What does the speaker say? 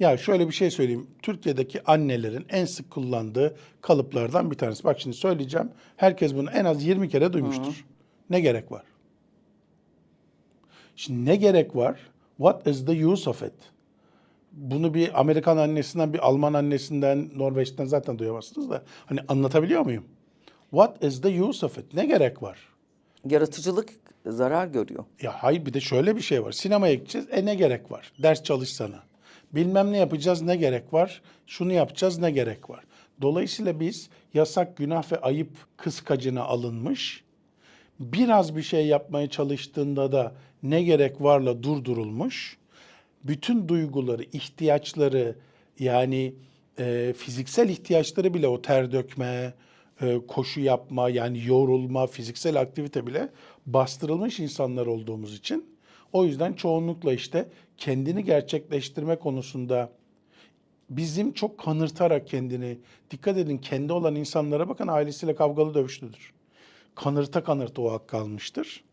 Ya şöyle bir şey söyleyeyim. Türkiye'deki annelerin en sık kullandığı kalıplardan bir tanesi. Bak şimdi söyleyeceğim. Herkes bunu en az 20 kere duymuştur. Ne gerek var? Şimdi ne gerek var? What is the use of it? Bunu bir Amerikan annesinden, bir Alman annesinden, Norveç'ten zaten duyamazsınız da. Hani anlatabiliyor muyum? What is the use of it? Ne gerek var? Yaratıcılık zarar görüyor. Ya hayır bir de şöyle bir şey var. Sinemaya gideceğiz. E ne gerek var? Ders çalışsana. Bilmem ne yapacağız ne gerek var? Şunu yapacağız ne gerek var? Dolayısıyla biz yasak, günah ve ayıp kıskacına alınmış. Biraz bir şey yapmaya çalıştığında da ne gerek varla durdurulmuş. Bütün duyguları, ihtiyaçları yani e, fiziksel ihtiyaçları bile o ter dökme, e, koşu yapma yani yorulma, fiziksel aktivite bile bastırılmış insanlar olduğumuz için o yüzden çoğunlukla işte kendini gerçekleştirme konusunda bizim çok kanırtarak kendini dikkat edin kendi olan insanlara bakın ailesiyle kavgalı dövüşlüdür. Kanırta kanırta o hak kalmıştır.